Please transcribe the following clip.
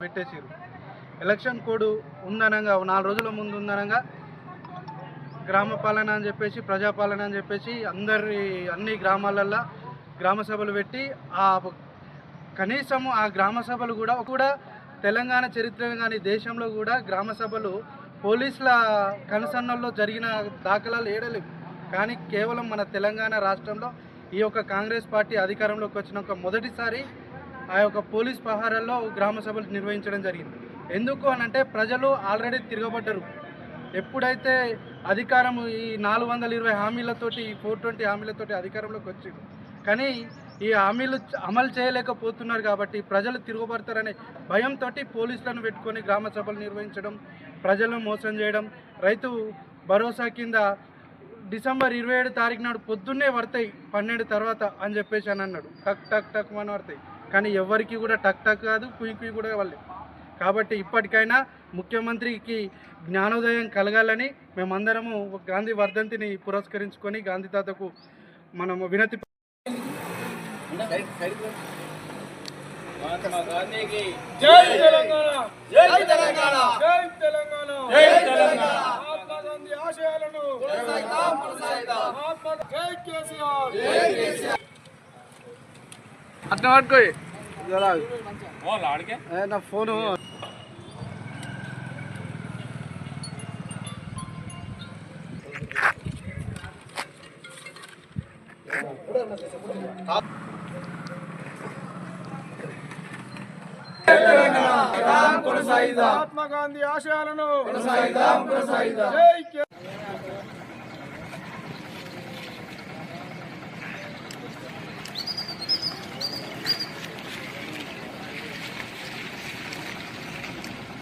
పెట్టేసారు election code ఉందనంగా నాలుగు రోజుల ముందు ఉందనంగా గ్రామ పాలన అని చెప్పేసి ప్రజాపాలన అని చెప్పేసి అందరి అన్ని గ్రామాలల్లో గ్రామ సభలు పెట్టి ఆ కనీసం ఆ గ్రామ సభలు కూడా కూడా తెలంగాణ చరిత్ర కానీ దేశంలో కూడా గ్రామ సభలు పోలీసుల కనుసన్నల్లో జరిగిన దాఖలాలు ఏడలేవు. కానీ కేవలం మన తెలంగాణ రాష్ట్రంలో ఈ యొక్క కాంగ్రెస్ పార్టీ అధికారంలోకి వచ్చిన ఒక మొదటిసారి ఆ యొక్క పోలీస్ పహారాల్లో గ్రామ సభలు నిర్వహించడం జరిగింది. ఎందుకు అని అంటే ప్రజలు ఆల్రెడీ తిరగబడ్డరు. ఎప్పుడైతే అధికారం ఈ నాలుగు వందల ఇరవై హామీలతోటి ఫోర్ ట్వంటీ హామీలతోటి అధికారంలోకి వచ్చింది కానీ ఈ హామీలు అమలు చేయలేకపోతున్నారు కాబట్టి ప్రజలు తిరుగుబడతారనే భయంతో పోలీసులను పెట్టుకొని గ్రామ సభలు నిర్వహించడం ప్రజలను మోసం చేయడం రైతు భరోసా కింద డిసెంబర్ ఇరవై ఏడు తారీఖు నాడు పొద్దున్నే పడతాయి పన్నెండు తర్వాత అని చెప్పేసి అని అన్నాడు. టక్ టక్ టక్ అని పడతాయి కానీ ఎవరికి కూడా టక్ టక్ కాదు కుయి కుయి కూడా వాళ్ళే. కాబట్టి ఇప్పటికైనా ముఖ్యమంత్రికి జ్ఞానోదయం కలగాలని మేమందరము గాంధీ వర్ధంతిని పురస్కరించుకొని గాంధీ తాతకు మనము వినతి మహాత్మా గాంధీకి జై తెలంగాణ! జై తెలంగాణ! జై తెలంగాణ! జై తెలంగాణ! మహాత్మా గాంధీ ఆశయాలను మహాత్మా జై కేసీఆర్! అట్లా పట్టుకోయి. నా ఫోను. మహాత్మా గాంధీ ఆశయాలను జై